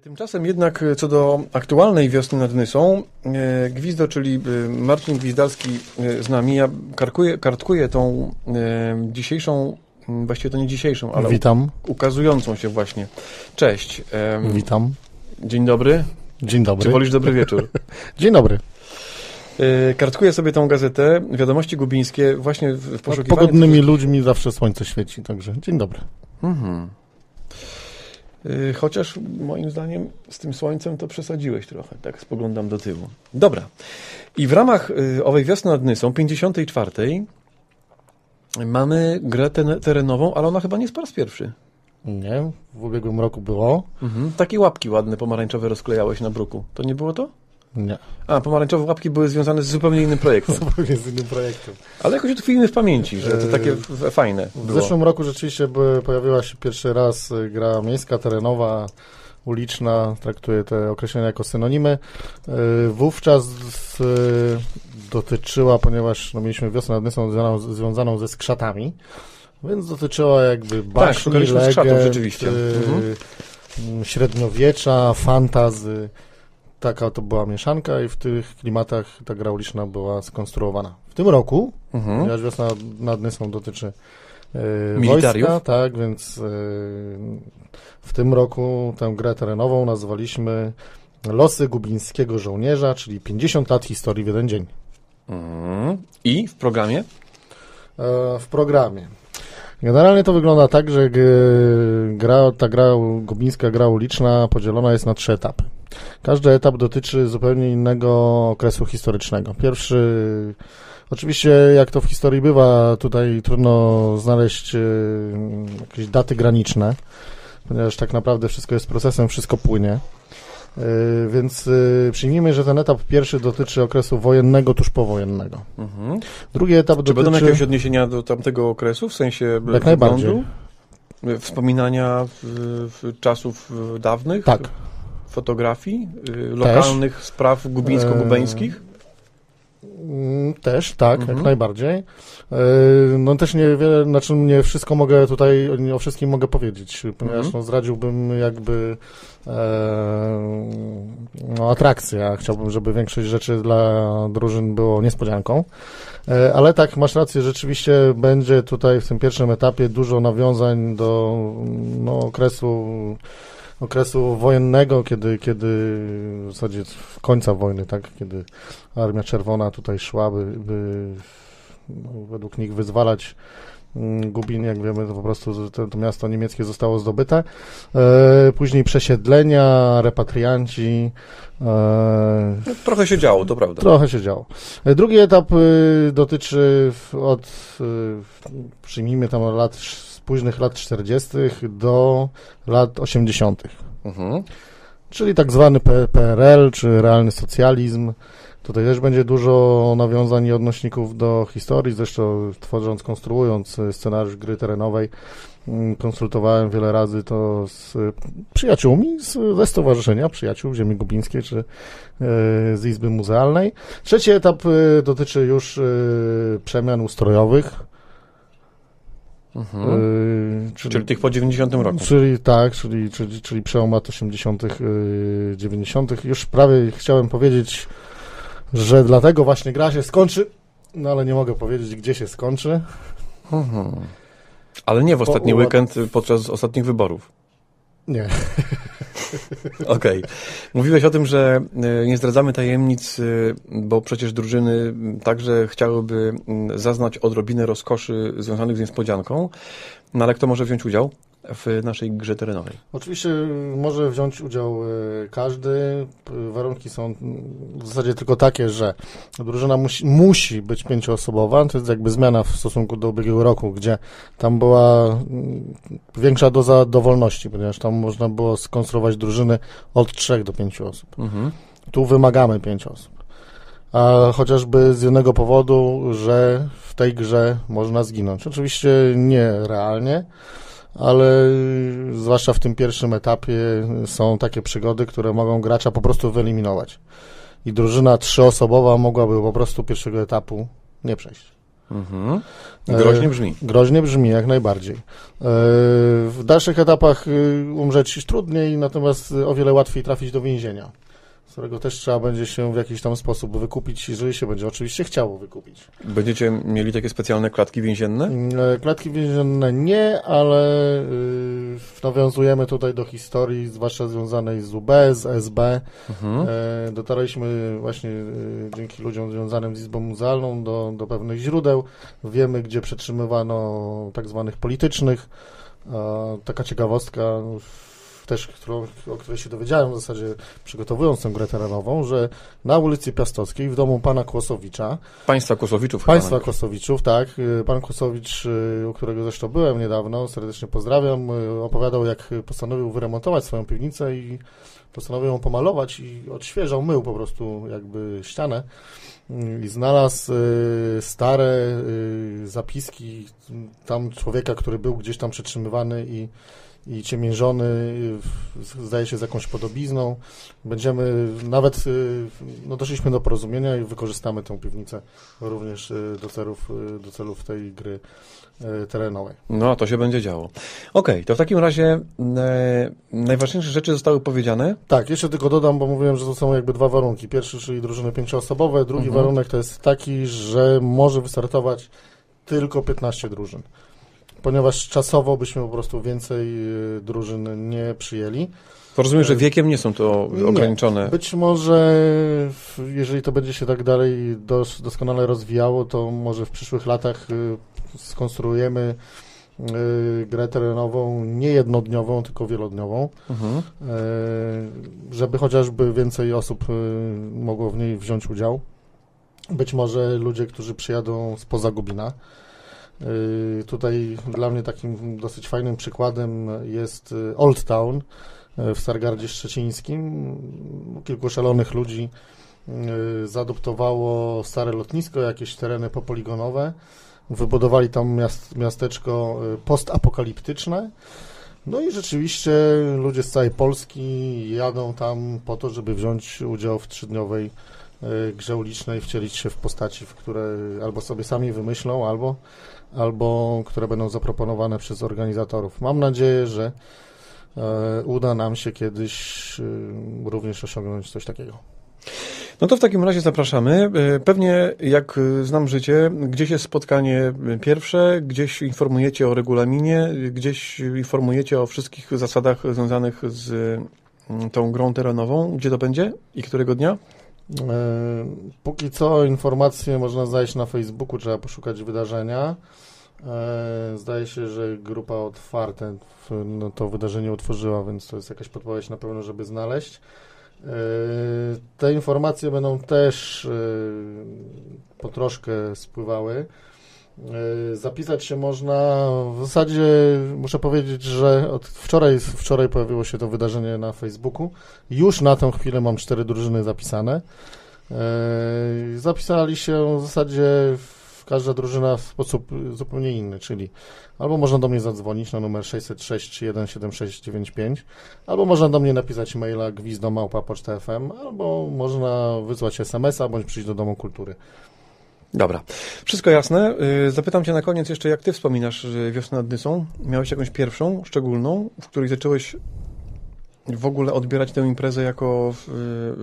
Tymczasem jednak e, co do aktualnej wiosny nad Nysą, e, Gwizdo, czyli e, Marcin Gwizdalski e, z nami, ja karkuję, kartkuję tą e, dzisiejszą, właściwie to nie dzisiejszą, ale Witam, ukazującą się właśnie. Cześć. witam. Dzień dobry. Dzień dobry. Czy wolisz dobry wieczór? Dzień dobry. E, Kartkuję sobie tą gazetę, Wiadomości Gubińskie, właśnie w, poszukiwaniu... pogodnymi ludźmi zawsze słońce świeci, także dzień dobry. Mhm. Y, Chociaż moim zdaniem z tym słońcem to przesadziłeś trochę, tak spoglądam do tyłu. Dobra. I w ramach y, owej wiosny nad Nysą, 54, mamy grę terenową, ale ona chyba nie jest po raz pierwszy. Nie, w ubiegłym roku było. Mhm. Takie łapki ładne, pomarańczowe rozklejałeś na bruku. To nie było to? Nie, A, pomarańczowe łapki były związane z zupełnie innym projektem. zupełnie z innym projektem. Ale jakoś utkwimy w pamięci, że to takie Yy, fajne W było. zeszłym roku rzeczywiście by, pojawiła się pierwszy raz y, gra miejska, terenowa, uliczna, traktuję te określenia jako synonimy. Y, Wówczas y, dotyczyła, ponieważ no, mieliśmy wiosnę nad Nysą związaną, związaną ze skrzatami, więc dotyczyła jakby baśni, Tak, szukaliśmy legend, skrzatów rzeczywiście. y, Mhm. mm, średniowiecza, fantazy. Taka to była mieszanka i w tych klimatach ta gra uliczna była skonstruowana. W tym roku Mhm. ponieważ wiosna nad Nysą dotyczy Militariów? wojska, tak, więc e, w tym roku tę grę terenową nazwaliśmy Losy Gubińskiego Żołnierza, czyli 50 lat historii w jeden dzień. Mhm. I w programie? E, w programie. Generalnie to wygląda tak, że gra, ta gra gubińska, gra uliczna podzielona jest na trzy etapy. Każdy etap dotyczy zupełnie innego okresu historycznego. Pierwszy, oczywiście jak to w historii bywa, tutaj trudno znaleźć e, jakieś daty graniczne, ponieważ tak naprawdę wszystko jest procesem, wszystko płynie. E, Więc e, przyjmijmy, że ten etap pierwszy dotyczy okresu wojennego, tuż powojennego. Mhm. Drugi etap Czy dotyczy... będą jakieś odniesienia do tamtego okresu, w sensie Jak wyglądu? najbardziej. Wspominania w, w czasów dawnych? Tak. Fotografii? y, Lokalnych spraw gubińsko-gubeńskich? Mm, Też, tak, Mhm. jak najbardziej. No też niewiele, znaczy nie wszystko mogę tutaj, nie o wszystkim mogę powiedzieć, ponieważ Mhm. no, zdradziłbym jakby e, no, atrakcję, a chciałbym, żeby większość rzeczy dla drużyn było niespodzianką. E, Ale tak, masz rację, rzeczywiście będzie tutaj w tym pierwszym etapie dużo nawiązań do no, okresu okresu wojennego, kiedy, kiedy w zasadzie w końca wojny, tak, kiedy Armia Czerwona tutaj szła, by, by no, według nich wyzwalać mm, Gubin, jak wiemy, to po prostu to, to miasto niemieckie zostało zdobyte. E, później przesiedlenia, repatrianci. E, No, trochę się działo, to prawda. Trochę się działo. E, Drugi etap y, dotyczy od, y, przyjmijmy tam lat, późnych lat 40. do lat 80. Mhm. Czyli tak zwany PRL, czy realny socjalizm. Tutaj też będzie dużo nawiązań i odnośników do historii. Zresztą tworząc, konstruując scenariusz gry terenowej, mm, konsultowałem wiele razy to z przyjaciółmi z, ze Stowarzyszenia Przyjaciół Ziemi Gubińskiej, czy y, z Izby Muzealnej. Trzeci etap y, dotyczy już y, przemian ustrojowych. Mhm. y, Czyli tych po 90 roku. Czyli tak, czyli, czyli, czyli przełom lat 80., yy, 90. Już prawie chciałem powiedzieć, że dlatego właśnie gra się skończy, no ale nie mogę powiedzieć, gdzie się skończy. Mhm. Ale nie w ostatni Po- weekend y, podczas ostatnich wyborów. Nie. Okej. Mówiłeś o tym, że y, nie zdradzamy tajemnic, y, bo przecież drużyny y, także chciałyby y, zaznać odrobinę rozkoszy związanych z niespodzianką. No ale kto może wziąć udział w naszej grze terenowej? Oczywiście może wziąć udział y, każdy. Warunki są w zasadzie tylko takie, że drużyna musi, musi być pięcioosobowa. To jest jakby zmiana w stosunku do ubiegłego roku, gdzie tam była mm, większa doza dowolności, ponieważ tam można było skonstruować drużyny od trzech do pięciu osób. Mhm. Tu wymagamy pięć osób. A chociażby z jednego powodu, że w tej grze można zginąć. Oczywiście nie realnie, ale zwłaszcza w tym pierwszym etapie są takie przygody, które mogą gracza po prostu wyeliminować. I drużyna trzyosobowa mogłaby po prostu pierwszego etapu nie przejść. Mhm. Groźnie brzmi. Groźnie brzmi, jak najbardziej. W dalszych etapach umrzeć trudniej, natomiast o wiele łatwiej trafić do więzienia którego też trzeba będzie się w jakiś tam sposób wykupić, jeżeli się będzie oczywiście chciało wykupić. Będziecie mieli takie specjalne klatki więzienne? Mm, e, klatki więzienne nie, ale yy, nawiązujemy tutaj do historii, zwłaszcza związanej z UB, z SB. Mhm. Yy, dotarliśmy właśnie yy, dzięki ludziom związanym z Izbą Muzealną do, do pewnych źródeł. Wiemy, gdzie przetrzymywano tak zwanych politycznych. Taka ciekawostka, też, którą, o której się dowiedziałem w zasadzie przygotowując tę grę terenową, że na ulicy Piastowskiej w domu pana Kłosowicza Państwa Kłosowiczów. Państwa Kłosowiczów, tak. Y, pan Kłosowicz, y, u którego zresztą byłem niedawno, serdecznie pozdrawiam, y, opowiadał jak postanowił wyremontować swoją piwnicę i postanowił ją pomalować i odświeżał, mył po prostu jakby ścianę i znalazł stare zapiski tam człowieka, który był gdzieś tam przetrzymywany i i ciemiężony, zdaje się z jakąś podobizną. Będziemy, nawet y, no doszliśmy do porozumienia i wykorzystamy tę piwnicę również y, do celów, y, do celów tej gry terenowej. No, to się będzie działo. Okej, okay, to w takim razie e, najważniejsze rzeczy zostały powiedziane. Tak, jeszcze tylko dodam, bo mówiłem, że to są jakby dwa warunki. Pierwszy, czyli drużyny pięcioosobowe, drugi mhm. warunek to jest taki, że może wystartować tylko 15 drużyn ponieważ czasowo byśmy po prostu więcej y, drużyn nie przyjęli. To rozumiem, że wiekiem nie są to ograniczone. Nie. Być może, jeżeli to będzie się tak dalej dos, doskonale rozwijało, to może w przyszłych latach y, skonstruujemy y, grę terenową nie jednodniową, tylko wielodniową, mhm. żeby chociażby więcej osób mogło w niej wziąć udział. Być może ludzie, którzy przyjadą spoza Gubina, Y, tutaj dla mnie takim dosyć fajnym przykładem jest y, Old Town y, w Stargardzie Szczecińskim. Kilku szalonych ludzi zaadoptowało stare lotnisko, jakieś tereny popoligonowe. Wybudowali tam miast, miasteczko postapokaliptyczne. No i rzeczywiście ludzie z całej Polski jadą tam po to, żeby wziąć udział w trzydniowej grze ulicznej, wcielić się w postaci, w które albo sobie sami wymyślą, albo albo które będą zaproponowane przez organizatorów. Mam nadzieję, że e, uda nam się kiedyś e, również osiągnąć coś takiego. No to w takim razie zapraszamy. Pewnie, jak znam życie, gdzieś jest spotkanie pierwsze, gdzieś informujecie o regulaminie, gdzieś informujecie o wszystkich zasadach związanych z tą grą terenową. Gdzie to będzie i którego dnia? Póki co informacje można znaleźć na Facebooku, trzeba poszukać wydarzenia. E, zdaje się, że grupa otwarte no, to wydarzenie utworzyła, więc to jest jakaś podpowiedź na pewno, żeby znaleźć. E, te informacje będą też e, po troszkę spływały. Zapisać się można, w zasadzie muszę powiedzieć, że od wczoraj, wczoraj pojawiło się to wydarzenie na Facebooku. Już na tę chwilę mam cztery drużyny zapisane. Zapisali się w zasadzie każda drużyna w sposób zupełnie inny, czyli albo można do mnie zadzwonić na numer 606 317695, albo można do mnie napisać maila gwizdomałpa.poczta.fm, albo można wysłać smsa, bądź przyjść do Domu Kultury. Dobra, wszystko jasne. Y, zapytam Cię na koniec jeszcze, jak Ty wspominasz wiosnę nad Nysą? Miałeś jakąś pierwszą, szczególną, w której zacząłeś w ogóle odbierać tę imprezę jako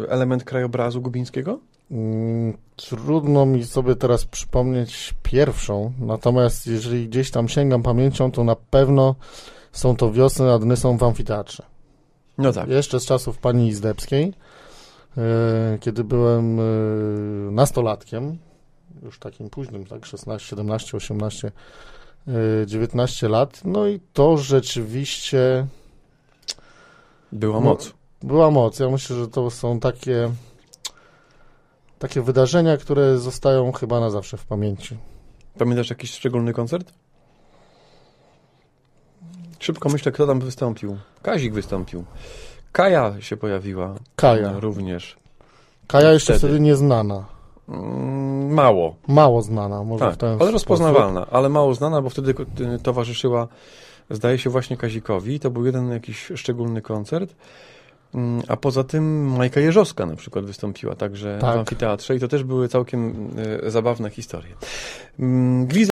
y, element krajobrazu gubińskiego? Mm, trudno mi sobie teraz przypomnieć pierwszą, natomiast jeżeli gdzieś tam sięgam pamięcią, to na pewno są to wiosny nad Nysą w amfiteatrze. No tak. Jeszcze z czasów pani Izdebskiej, e, kiedy byłem nastolatkiem, już takim późnym, tak, 16, 17, 18, 19 lat, no i to rzeczywiście... Była moc. Była moc. Ja myślę, że to są takie takie wydarzenia, które zostają chyba na zawsze w pamięci. Pamiętasz jakiś szczególny koncert? Szybko myślę, kto tam wystąpił. Kazik wystąpił. Kaja się pojawiła. Kaja. Również. Kaja jeszcze wtedy, wtedy nieznana. Mm, mało. Mało znana, może tak, w ten ale rozpoznawalna, ale mało znana, bo wtedy towarzyszyła, zdaje się, właśnie Kazikowi. To był jeden jakiś szczególny koncert. Mm, A poza tym Majka Jeżowska na przykład wystąpiła także Tak. w amfiteatrze i to też były całkiem e, zabawne historie. Mm, Gwizdek